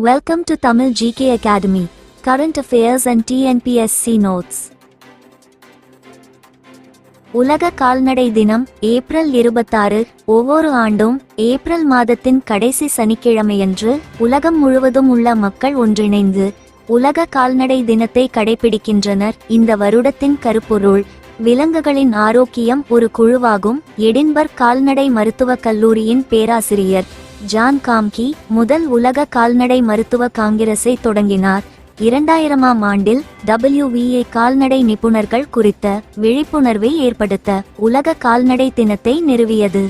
Welcome to Tamil GK Academy. Current Affairs and TNPSC Notes. உலக கால்நடை தினம் April இருபத்தாறு ஒவ்வொரு ஆண்டும் ஏப்ரல் மாதத்தின் கடைசி சனிக்கிழமையன்று உலகம் முழுவதும் உள்ள மக்கள் ஒன்றிணைந்து உலக கால்நடை தினத்தை கடைபிடிக்கின்றனர் இந்த வருடத்தின் கருப்பொருள் விலங்குகளின் ஆரோக்கியம் ஒரு குழுவாகும் எடின்பர்க் கால்நடை மருத்துவக் கல்லூரியின் பேராசிரியர் ஜான் காம்கி முதல் உலக கால்நடை மருத்துவ காங்கிரஸை தொடங்கினார். இரண்டாயிரமாம் ஆண்டில் டபிள்யூவிஏ கால்நடை நிபுணர்கள் குறித்த விழிப்புணர்வை ஏற்படுத்த உலக கால்நடை தினத்தை நிறுவியது.